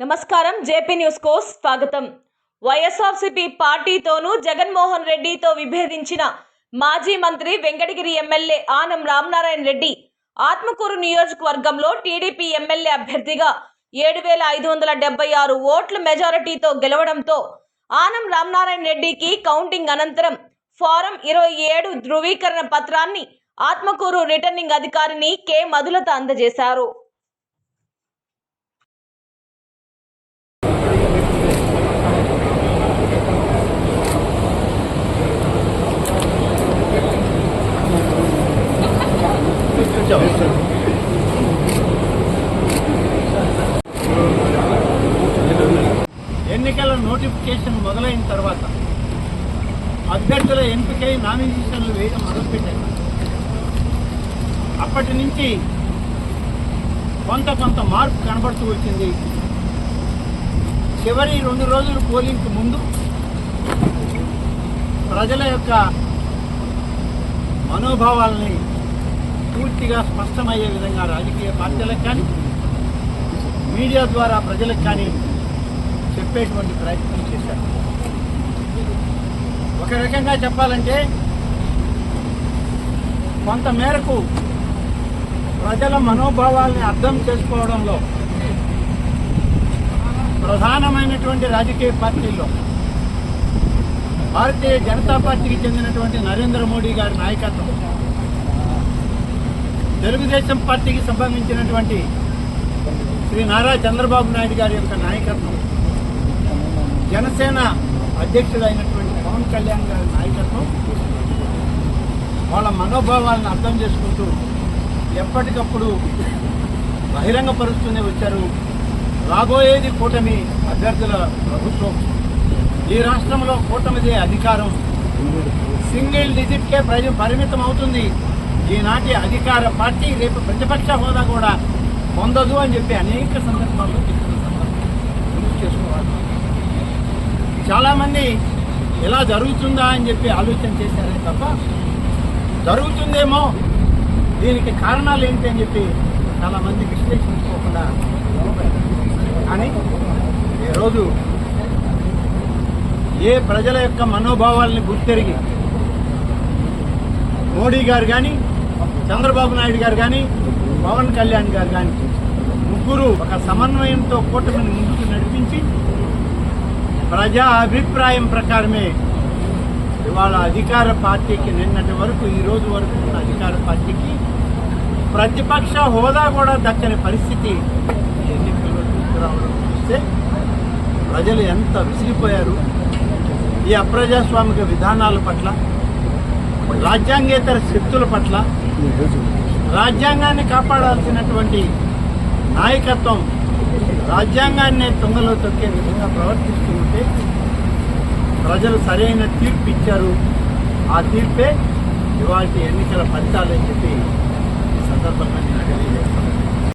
నమస్కారం. JP news కో స్వాగతం. వైఎస్ఆర్సీపీ పార్టీతోనూ జగన్మోహన్ రెడ్డితో విభేదించిన మాజీ మంత్రి వెంకటగిరి ఎమ్మెల్యే ఆనం రామనారాయణ రెడ్డి ఆత్మకూరు నియోజకవర్గంలో టీడీపీ ఎమ్మెల్యే అభ్యర్థిగా ఏడు వేల ఐదు వందల డెబ్బై ఆరు ఓట్ల మెజారిటీతో గెలవడంతో ఆనం రామనారాయణ రెడ్డికి కౌంటింగ్ అనంతరం ఫారం ఇరవై ఏడు ధృవీకరణ పత్రాన్ని ఆత్మకూరు రిటర్నింగ్ అధికారిని కె. మధులత అందజేశారు. ఎన్నికల నోటిఫికేషన్ మొదలైన తర్వాత అభ్యర్థుల ఎంపికై నామినేషన్లు వేయడం మొదలుపెట్టారు అప్పటి నుంచి కొంత కొంత మార్పు కనబడుతూ వచ్చింది. చివరి రెండు రోజులు పోలింగ్కి ముందు ప్రజల యొక్క మనోభావాల్ని పూర్తిగా స్పష్టమయ్యే విధంగా రాజకీయ పార్టీలకు కానీ మీడియా ద్వారా ప్రజలకు కానీ చెప్పేటువంటి ప్రయత్నం చేశారు. ఒక రకంగా చెప్పాలంటే కొంత మేరకు ప్రజల మనోభావాల్ని అర్థం చేసుకోవడంలో ప్రధానమైనటువంటి రాజకీయ పార్టీల్లో భారతీయ జనతా పార్టీకి చెందినటువంటి నరేంద్ర మోడీ గారి నాయకత్వం తెలుగుదేశం పార్టీకి సంబంధించినటువంటి శ్రీ నారా చంద్రబాబు నాయుడు గారి యొక్క నాయకత్వం జనసేన అధ్యక్షుడైనటువంటి పవన్ కళ్యాణ్ గారి నాయకత్వం వాళ్ళ మనోభావాలను అర్థం చేసుకుంటూ ఎప్పటికప్పుడు బహిరంగపరుస్తూనే వచ్చారు రాబోయేది కూటమి అభ్యర్థుల ప్రభుత్వం. ఈ రాష్ట్రంలో కూటమిదే అధికారం. సింగిల్ డిజిట్కే ప్రజ పరిమితం అవుతుంది ఈనాటి అధికార పార్టీ రేపు ప్రతిపక్ష హోదా కూడా పొందదు అని చెప్పి అనేక సందర్భాల్లో చెప్పిన సందర్భం గుర్తు చేసుకోవాలి. చాలామంది ఇలా జరుగుతుందా అని చెప్పి ఆలోచన చేశారే తప్ప జరుగుతుందేమో దీనికి కారణాలు ఏంటి అని చెప్పి చాలామంది విశ్లేషించుకోకుండా కానీ ఈరోజు ఏ ప్రజల యొక్క మనోభావాల్ని గుర్తెరిగి మోడీ గారు కానీ చంద్రబాబు నాయుడు గారు కానీ పవన్ కళ్యాణ్ గారు కానీ ముగ్గురు ఒక సమన్వయంతో కూటమిని ముందుకు నడిపించి ప్రజా అభిప్రాయం ప్రకారమే ఇవాళ అధికార పార్టీకి నిన్నటి వరకు ఈ రోజు వరకు ఉన్న అధికార పార్టీకి ప్రతిపక్ష హోదా కూడా దక్కని పరిస్థితి ఎన్నికల్లో తీసుకురావడం చూస్తే ప్రజలు ఎంత విసిగిపోయారు. ఈ అప్రజాస్వామిక విధానాల పట్ల రాజ్యాంగేతర శక్తుల పట్ల రాజ్యాంగాన్ని కాపాడాల్సినటువంటి నాయకత్వం రాజ్యాంగాన్ని తొంగలో తొక్కే విధంగా ప్రవర్తిస్తూ ఉంటే ప్రజలు సరైన తీర్పు ఇచ్చారు. ఆ తీర్పే ఇవాళ ఎన్నికల ఫలితాలని చెప్పి ఈ సందర్భంగా నేను తెలియజేస్తాను